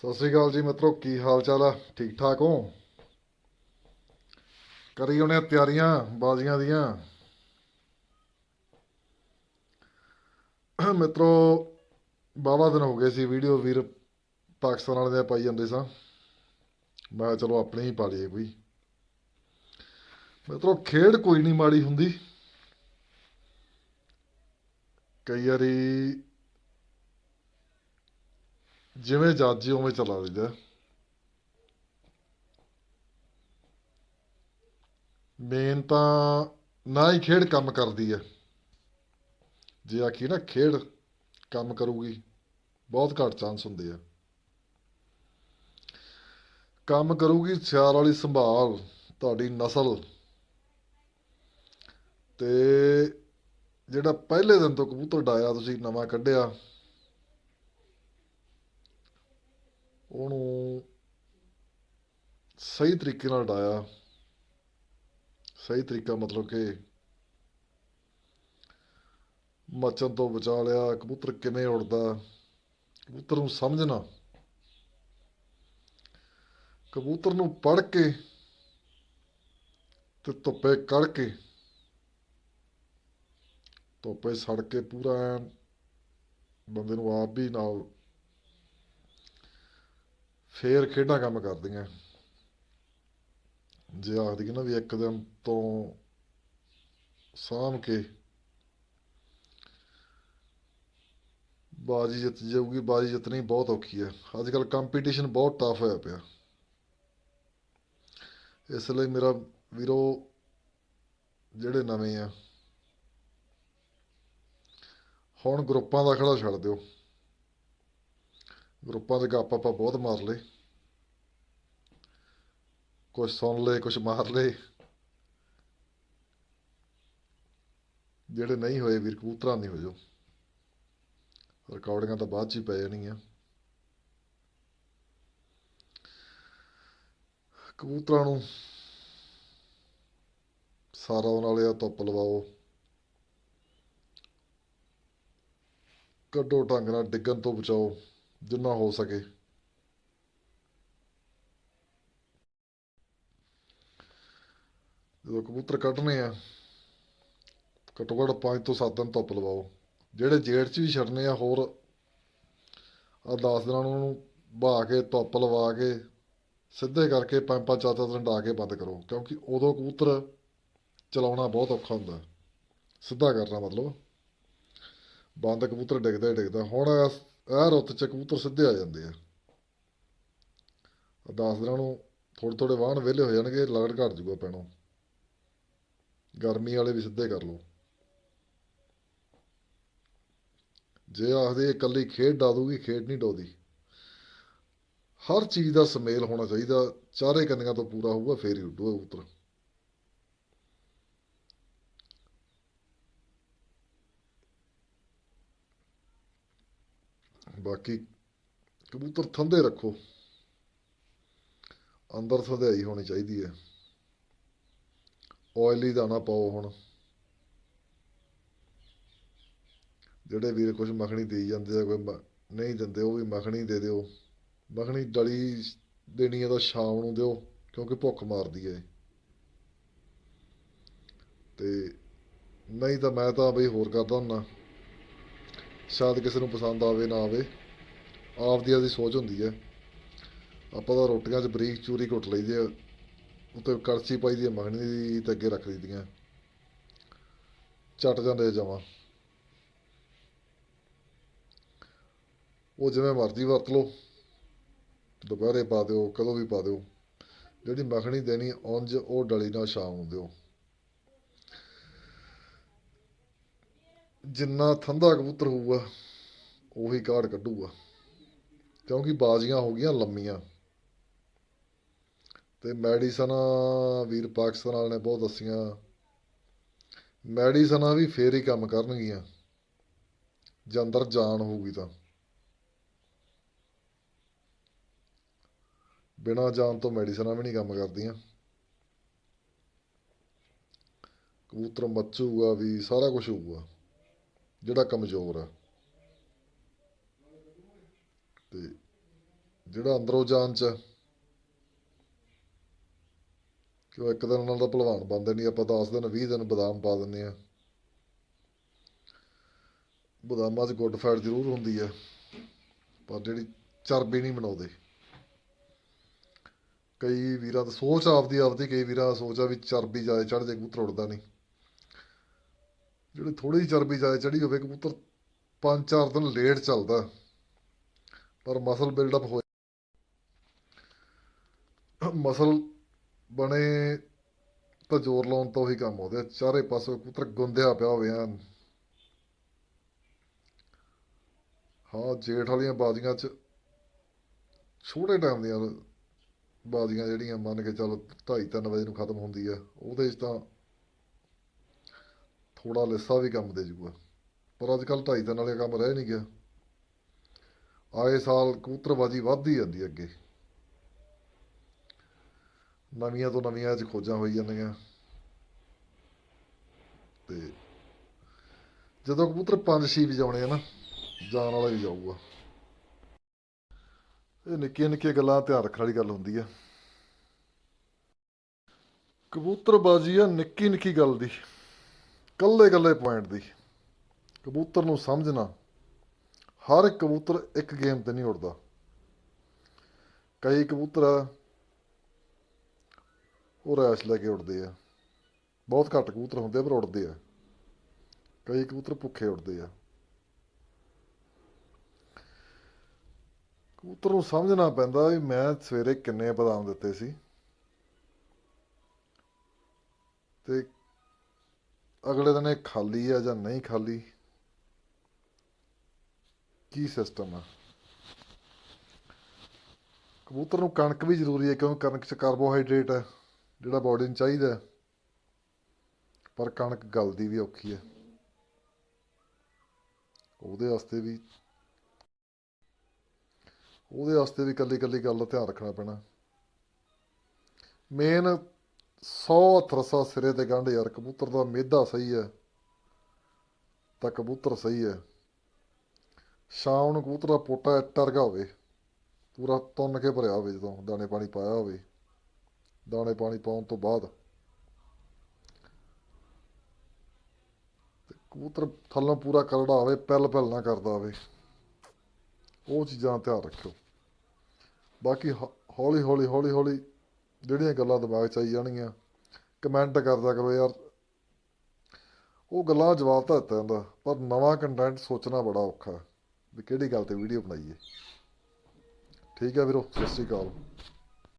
ਸਤਿ ਸ੍ਰੀ ਅਕਾਲ ਜੀ ਮਿੱਤਰੋ, ਕੀ ਹਾਲ ਚਾਲ ਆ? ਠੀਕ ਠਾਕ ਹੋ? ਕਰੀ ਉਹਨੇ ਤਿਆਰੀਆਂ, ਬਾਜ਼ੀਆਂ ਦੀਆਂ। ਮਿੱਤਰੋ ਬਾਵਾ ਦਿਨ ਹੋ ਗਏ ਸੀ, ਵੀਡੀਓ ਵੀਰ ਪਾਕਿਸਤਾਨ ਵਾਲੇ ਦੇ ਪਾਈ ਜਾਂਦੇ ਸਾਂ। ਮੈਂ ਚਲੋ ਆਪਣੇ ਹੀ ਪਾ ਲਈਏ ਕੋਈ। ਮਿੱਤਰੋ, ਖੇਡ ਕੋਈ ਨਹੀਂ ਮਾੜੀ ਹੁੰਦੀ। ਕਈ ਵਾਰੀ ਜਿਵੇਂ ਜੱਜ ਉਵੇਂ ਚਲਾ ਲਈਦਾ। ਮੇਨ ਤਾਂ ਨਾ ਹੀ ਖੇਡ ਕੰਮ ਕਰਦੀ ਹੈ ਜੇ ਆਖੀ ਨਾ ਖੇਡ ਕੰਮ ਕਰੂਗੀ, ਬਹੁਤ ਘੱਟ ਚਾਂਸ ਹੁੰਦੇ ਆ। ਕੰਮ ਕਰੂਗੀ ਸਿਆਰ ਵਾਲੀ ਸੰਭਾਲ, ਤੁਹਾਡੀ ਨਸਲ। ਤੇ ਜਿਹੜਾ ਪਹਿਲੇ ਦਿਨ ਤੋਂ ਕਬੂਤਰ ਡਾਇਆ ਤੁਸੀਂ, ਨਵਾਂ ਕੱਢਿਆ। ਉਹਨੂੰ ਸਹੀ ਤਰੀਕੇ ਨਾਲ ਡਾਇਆ। ਸਹੀ ਤਰੀਕਾ ਮਤਲਬ ਕਿ ਮੱਚਣ ਤੋਂ ਬਚਾ ਲਿਆ, ਕਬੂਤਰ ਕਿਵੇਂ ਉੜਦਾ, ਕਬੂਤਰ ਨੂੰ ਸਮਝਣਾ। ਕਬੂਤਰ ਨੂੰ ਪੜ੍ਹ ਕੇ ਤੇ ਧੁੱਪੇ ਕੜ ਕੇ, ਧੁੱਪੇ ਸੜ ਕੇ ਪੂਰਾ ਐਨ ਬੰਦੇ ਨੂੰ ਆਪ ਵੀ ਨਾਲ ਫੇਰ ਖੇਡਾਂ ਕੰਮ ਕਰਦੀਆਂ। ਜੇ ਆਖਦੀ ਨਾ ਵੀ ਇੱਕ ਦਿਨ ਤੋਂ ਸਾਂਭ ਕੇ ਬਾਜੀ ਜਿੱਤ ਜਾਊਗੀ, ਬਾਜੀ ਜਿੱਤਣੀ ਬਹੁਤ ਔਖੀ ਹੈ। ਅੱਜ ਕੱਲ ਕੰਪੀਟੀਸ਼ਨ ਬਹੁਤ ਟਫ ਹੋਇਆ ਪਿਆ। ਇਸ ਲਈ ਮੇਰਾ ਵੀਰੋ, ਜਿਹੜੇ ਨਵੇਂ ਆ, ਹੁਣ ਗਰੁੱਪਾਂ ਦਾ ਖੜਾ ਛੱਡ ਦਿਓ। ਗਰੁੱਪਾਂ ਦੇ ਗੱਪ ਆਪਾਂ ਬਹੁਤ ਮਾਰ ਲਏ। ਕੁਝ ਸੁਣ ਲਏ ਕੁਝ ਮਾਰ ਲਏ। ਜਿਹੜੇ ਨਹੀਂ ਹੋਏ ਵੀਰ, ਕਬੂਤਰਾਂ ਨਹੀਂ ਹੋ ਜੋ ਰਿਕਾਰਡਿੰਗਾਂ ਤਾਂ ਬਾਅਦ ਚ ਹੀ ਪੈ ਜਾਣੀਆਂ। ਕਬੂਤਰਾਂ ਨੂੰ ਸਾਰਾ ਉਹਨਾਂ ਵਾਲਿਆ ਧੁੱਪ ਲਵਾਓ ਕੱਢੋ ਢੰਗ ਨਾਲ ਡਿੱਗਣ ਤੋਂ ਬਚਾਓ। ਜਿੰਨਾ ਹੋ ਸਕੇ। ਜਦੋਂ ਕਬੂਤਰ ਕੱਢਣੇ ਆ ਘੱਟੋ ਘੱਟ 5 ਤੋਂ 7 ਦਿਨ ਧੁੱਪ ਲਵਾਓ। ਜਿਹੜੇ ਜੇੜ 'ਚ ਵੀ ਛੱਡਣੇ ਆ, ਹੋਰ ਆ 10 ਦਿਨਾਂ ਨੂੰ ਉਹਨੂੰ ਬਹਾ ਕੇ, ਧੁੱਪ ਲਵਾ ਕੇ, ਸਿੱਧੇ ਕਰਕੇ ਪੰਜ ਪੰਜ ਚਾਰ ਚਾਰ ਦਿਨ ਡਾ ਕੇ ਬੰਦ ਕਰੋ। ਕਿਉਂਕਿ ਉਦੋਂ ਕਬੂਤਰ ਚਲਾਉਣਾ ਬਹੁਤ ਔਖਾ ਹੁੰਦਾ। ਸਿੱਧਾ ਕਰਨਾ ਮਤਲਬ। ਬੰਦ ਕਬੂਤਰ ਡਿੱਗਦਾ ਡਿੱਗਦਾ। ਹੁਣ ਇਸ ਇਹ ਰੁੱਤ 'ਚ ਕਬੂਤਰ ਸਿੱਧੇ ਆ ਜਾਂਦੇ ਆ। 10 ਦਿਨਾਂ ਨੂੰ ਥੋੜ੍ਹੇ ਥੋੜ੍ਹੇ ਵਾਹਣ ਵਿਹਲੇ ਹੋ ਜਾਣਗੇ, ਲਗੜ ਘਟ ਜੂਗਾ ਪੈਣੋਂ। ਗਰਮੀ ਵਾਲੇ ਵੀ ਸਿੱਧੇ ਕਰ ਲਓ। ਜੇ ਆਖਦੇ ਇਕੱਲੀ ਖੇਡ ਡਾ ਦੂਗੀ ਖੇਡ ਨਹੀਂ ਡੋਦੀ ਹਰ ਚੀਜ਼ ਦਾ ਸਮੇਲ ਹੋਣਾ ਚਾਹੀਦਾ, ਚਾਰੇ ਕੰਨੀਆਂ ਤੋਂ ਪੂਰਾ ਹੋਊਗਾ, ਫੇਰ ਹੀ ਉੱਡੂਗਾ ਕਬੂਤਰ। ਬਾਕੀ ਕਬੂਤਰ ਠੰਡੇ ਰੱਖੋ। ਅੰਦਰ ਸਧਾਈ ਹੋਣੀ ਚਾਹੀਦੀ ਹੈ। ਆਇਲੀ ਦਾਣਾ ਪਾਓ ਹੁਣ। ਜਿਹੜੇ ਵੀਰ ਕੁਝ ਮੱਖਣੀ ਦੇਈ ਜਾਂਦੇ ਆ, ਕੋਈ ਨਹੀਂ ਦਿੰਦੇ, ਉਹ ਵੀ ਮੱਖਣੀ ਦੇ ਦਿਓ। ਮੱਖਣੀ ਡਲੀ ਦੇਣੀ ਹੈ ਤਾਂ ਸ਼ਾਮ ਨੂੰ ਦਿਓ, ਕਿਉਂਕਿ ਭੁੱਖ ਮਾਰਦੀ ਹੈ। ਇਹ। ਤੇ ਨਹੀਂ ਤਾਂ ਮੈਂ ਤਾਂ ਬਈ ਹੋਰ ਕਰਦਾ ਹੁੰਦਾ। ਸ਼ਾਇਦ ਕਿਸੇ ਨੂੰ ਪਸੰਦ ਆਵੇ, ਨਾ ਆਵੇ। ਆਪਦੀ ਆਪਦੀ ਸੋਚ ਹੁੰਦੀ ਹੈ। ਆਪਾਂ ਤਾਂ ਰੋਟੀਆਂ 'ਚ ਬਰੀਕ ਚੂਰੀ ਘੁੱਟ ਲਈਦੀ ਆ। ਉੱਤੇ ਕੜਛੀ ਪਾਈ ਦੀ ਆ, ਮੱਖਣੀ ਦੀ ਤੇ ਅੱਗੇ ਰੱਖ ਲਈਦੀਆਂ ਚੱਟ ਜਾਂਦੇ ਜਮਾਂ। ਉਹ ਜਿਵੇਂ ਮਰਜ਼ੀ ਵਰਤ ਲਓ। ਦੁਪਹਿਰੇ ਪਾ ਦਿਓ, ਕਦੋਂ ਵੀ ਪਾ ਦਿਓ। ਜਿਹੜੀ ਮੱਖਣੀ ਦੇਣੀ ਉਂਝ ਉਹ ਡਲੀ ਨਾਲ ਸ਼ਾਮ ਨੂੰ ਦਿਓ। ਜਿੰਨਾ ਥੰਦਾ ਕਬੂਤਰ ਹੋਊਗਾ, ਉਹੀ ਕਾੜ ਕੱਢੂਗਾ। ਕਿਉਂਕਿ ਬਾਜ਼ੀਆਂ ਹੋ ਗਈਆਂ ਲੰਮੀਆਂ। ਤੇ ਮੈਡੀਸਨ ਵੀਰ ਪਾਕਿਸਤਾਨ ਵਾਲੇ ਨੇ ਬਹੁਤ ਦੱਸੀਆਂ। ਮੈਡੀਸਨਾਂ ਵੀ ਫੇਰ ਹੀ ਕੰਮ ਕਰਨਗੀਆਂ। ਜੇ ਅੰਦਰ ਜਾਨ ਹੋਊਗੀ ਤਾਂ। ਬਿਨਾਂ ਜਾਨ ਤੋਂ ਮੈਡੀਸਨਾਂ ਵੀ ਨਹੀਂ ਕੰਮ ਕਰਦੀਆਂ। ਕਬੂਤਰ ਮੱਚੂਗਾ ਵੀ, ਸਾਰਾ ਕੁਝ ਹੋਊਗਾ। ਜਿਹੜਾ ਕਮਜ਼ੋਰ ਆ। ਤੇ ਜਿਹੜਾ ਅੰਦਰੋਂ ਜਾਨ ਚ ਕਿ ਉਹ ਇੱਕ ਦਿਨ ਨਾਲ ਦਾ ਭਲਵਾਨ ਬਣਦੇ ਨਹੀਂ, ਆਪਾਂ 10 ਦਿਨ 20 ਦਿਨ ਬਦਾਮ ਪਾ ਦਿੰਦੇ ਆ ਬਦਾਮਾਂ 'ਚ ਗੁੱਡ ਫੈਟ ਜ਼ਰੂਰ ਹੁੰਦੀ ਹੈ ਪਰ ਜਿਹੜੀ ਚਰਬੀ ਨਹੀਂ ਬਣਾਉਂਦੇ ਕਈ ਵੀਰਾਂ ਦਾ ਸੋਚ ਆਪਦੀ ਆਪਦੀ, ਕਈ ਵੀਰਾਂ ਦਾ ਸੋਚ ਆ ਵੀ ਚਰਬੀ ਜ਼ਿਆਦਾ ਚੜ ਜੇ ਕਬੂਤਰ ਉੱਡਦਾ ਨਹੀਂ। ਜਿਹੜੀ ਥੋੜੀ ਜਿਹੀ ਚਰਬੀ ਜ਼ਿਆਦਾ ਚੜੀ ਹੋਵੇ, ਕਬੂਤਰ 5-4 ਦਿਨ ਲੇਟ ਚੱਲਦਾ। ਪਰ ਮਸਲ ਬਿਲਡਅਪ ਹੋ ਮਸਲ ਬਣੇ ਤਾਂ ਜ਼ੋਰ ਲਾਉਣ ਤੋਂ ਹੀ ਕੰਮ ਹੋਦੇ ਚਾਰੇ ਪਾਸੇ ਕਬੂਤਰ ਗੁੰਦਿਆ ਪਿਆ ਹੋਵੇ ਐਨ ਹਾਂ, ਜੇਠ ਵਾਲੀਆਂ ਬਾਜ਼ੀਆਂ 'ਚ ਛੋਟੇ ਟਾਈਮ ਦੀਆਂ ਬਾਜ਼ੀਆਂ ਜਿਹੜੀਆਂ ਮੰਨ ਕੇ ਚੱਲ 2:30 ਵਜੇ ਨੂੰ ਖਤਮ ਹੁੰਦੀ ਆ, ਉਹਦੇ 'ਚ ਤਾਂ ਥੋੜਾ ਲਿੱਸਾ ਵੀ ਕੰਮ ਦੇ ਜੂਗਾ। ਪਰ ਅੱਜ ਕੱਲ 2:30 ਵਾਲੇ ਕੰਮ ਰਹਿ ਨਹੀਂ ਗਿਆ। ਆਏ ਸਾਲ ਕਬੂਤਰਬਾਜੀ ਵੱਧਦੀ ਜਾਂਦੀ ਅੱਗੇ। ਨਵੀਆਂ ਤੋਂ ਨਵੀਆਂ ਚ ਖੋਜਾਂ ਹੋਈ ਜਾਂਦੀਆਂ। ਤੇ ਜਦੋਂ ਕਬੂਤਰ ਪੰਜ ਛੇ ਵਜਾਉਣੇ ਆ ਨਾ, ਜਾਣ ਵਾਲਾ ਵੀ ਜਾਊਗਾ। ਇਹ ਨਿੱਕੀਆਂ ਨਿੱਕੀਆਂ ਗੱਲਾਂ ਧਿਆਨ ਰੱਖਣ ਵਾਲੀ ਗੱਲ ਹੁੰਦੀ ਆ। ਕਬੂਤਰਬਾਜੀ ਆ ਨਿੱਕੀ ਨਿੱਕੀ ਗੱਲ ਦੀ। ਕੱਲੇ ਕੱਲੇ ਪੁਆਇੰਟ ਦੀ। ਕਬੂਤਰ ਨੂੰ ਸਮਝਣਾ। ਹਰ ਕਬੂਤਰ ਇੱਕ ਗੇਮ ਤੇ ਨਹੀਂ ਉੱਡਦਾ ਕਈ ਕਬੂਤਰ ਉਹ ਰੈਸ਼ ਲੈ ਕੇ ਉੱਡਦੇ ਆ। ਬਹੁਤ ਘੱਟ ਕਬੂਤਰ ਹੁੰਦੇ ਆ, ਪਰ ਉੱਡਦੇ ਆ। ਕਈ ਕਬੂਤਰ ਭੁੱਖੇ ਉੱਡਦੇ ਆ। ਕਬੂਤਰ ਨੂੰ ਸਮਝਣਾ ਪੈਂਦਾ ਵੀ ਮੈਂ ਸਵੇਰੇ ਕਿੰਨੇ ਬਦਾਮ ਦਿੱਤੇ ਸੀ। ਤੇ ਅਗਲੇ ਦਿਨ ਇਹ ਖਾਲੀ ਆ ਜਾਂ ਨਹੀਂ ਖਾਲੀ? ਕੀ ਸਿਸਟਮ ਆ? ਕਬੂਤਰ ਨੂੰ ਕਣਕ ਵੀ ਜ਼ਰੂਰੀ ਹੈ ਕਿਉਂਕਿ ਕਣਕ 'ਚ ਕਾਰਬੋਹਾਈਡਰੇਟ ਹੈ ਜਿਹੜਾ ਬਾਡੀ ਨੂੰ ਚਾਹੀਦਾ ਪਰ ਕਣਕ ਗਲਦੀ ਵੀ ਔਖੀ ਹੈ ਉਹਦੇ ਵਾਸਤੇ ਵੀ, ਉਹਦੇ ਵਾਸਤੇ ਵੀ ਕੱਲੀ ਕੱਲੀ ਗੱਲ ਦਾ ਧਿਆਨ ਰੱਖਣਾ ਪੈਣਾ। ਮੇਨ 100 ਰਸਾ ਸਿਰੇ ਤੇ ਗੰਢ ਯਾਰ, ਕਬੂਤਰ ਦਾ ਮਿਹਦਾ ਸਹੀ ਹੈ। ਤਾਂ ਕਬੂਤਰ ਸਹੀ ਹੈ। ਸ਼ਾਮ ਨੂੰ ਕਬੂਤਰ ਦਾ ਪੋਟਾ ਇੱਟ ਹੋਵੇ। ਪੂਰਾ ਤੁੰਨ ਕੇ ਭਰਿਆ ਹੋਵੇ ਜਦੋਂ ਦਾਣੇ ਪਾਣੀ ਪਾਇਆ ਹੋਵੇ। ਦਾਣੇ ਪਾਣੀ ਪਾਉਣ ਤੋਂ ਬਾਅਦ। ਕਬੂਤਰ ਥੱਲੋਂ ਪੂਰਾ ਕਰੜਾ ਹੋਵੇ ਪੈਲ ਪੈਲ ਨਾ ਕਰਦਾ ਹੋਵੇ। ਉਹ ਚੀਜ਼ਾਂ ਦਾ ਧਿਆਨ ਰੱਖਿਓ। ਬਾਕੀ ਹੌ- ਹੌਲੀ ਹੌਲੀ ਹੌਲੀ ਹੌਲੀ ਜਿਹੜੀਆਂ ਗੱਲਾਂ ਦਿਮਾਗ 'ਚ ਆਈ ਜਾਣਗੀਆਂ ਕਮੈਂਟ ਕਰਦਾ ਕਰੋ ਯਾਰ। ਉਹ ਗੱਲਾਂ ਜਵਾਬ ਤਾਂ ਦਿੱਤਾ ਜਾਂਦਾ, ਪਰ ਨਵਾਂ ਕੰਟੈਂਟ ਸੋਚਣਾ ਬੜਾ ਔਖਾ ਵੀ ਕਿਹੜੀ ਗੱਲ ਤੇ ਵੀਡੀਓ ਬਣਾਈਏ। ਠੀਕ ਹੈ ਵੀਰੋ, ਸਤਿ ਸ਼੍ਰੀ ਅਕਾਲ।